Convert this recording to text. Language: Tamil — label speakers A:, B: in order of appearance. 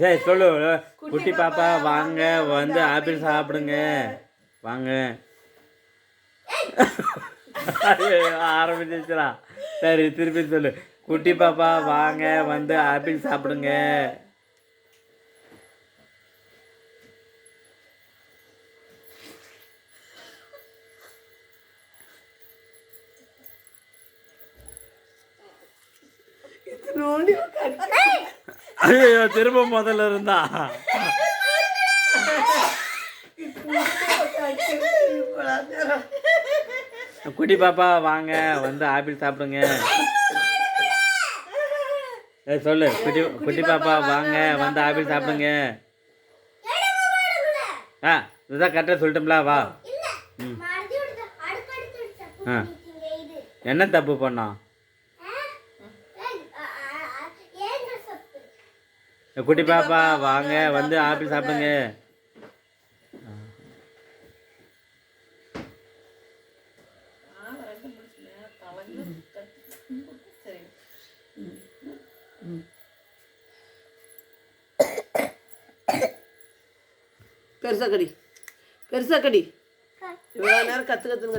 A: சரி சொல்லு. குட்டி பாப்பா வாங்க வந்து ஆப்பிள் சாப்பிடுங்க. வாங்க. ஆரம்பிச்சிச்சுடா சரி திருப்பி சொல்லு. குட்டி பாப்பா வாங்க வந்து ஆப்பிள் சாப்பிடுங்க.
B: நோண்டி
A: ஐயோ திரும்ப முதல்ல இருந்தா. குட்டி பாப்பா வாங்க வந்து ஆப்பிள் சாப்பிடுங்க. ஏய், சொல்லு குட்டி குட்டி பாப்பா வாங்க வந்து ஆப்பிள் சாப்பிடுங்க. ஆ இதுதான் கரெக்டாக சொல்லிட்டோம்ல வா. ம் ஆ. என்ன தப்பு பண்ணோம்? குட்டி பாப்பா வாங்க வந்து ஆப்பிள் சாப்பிடுங்க.
B: பெருசா கடி பெருசா கடி இவ்வளோ நேரம் கற்று கற்றுன்னு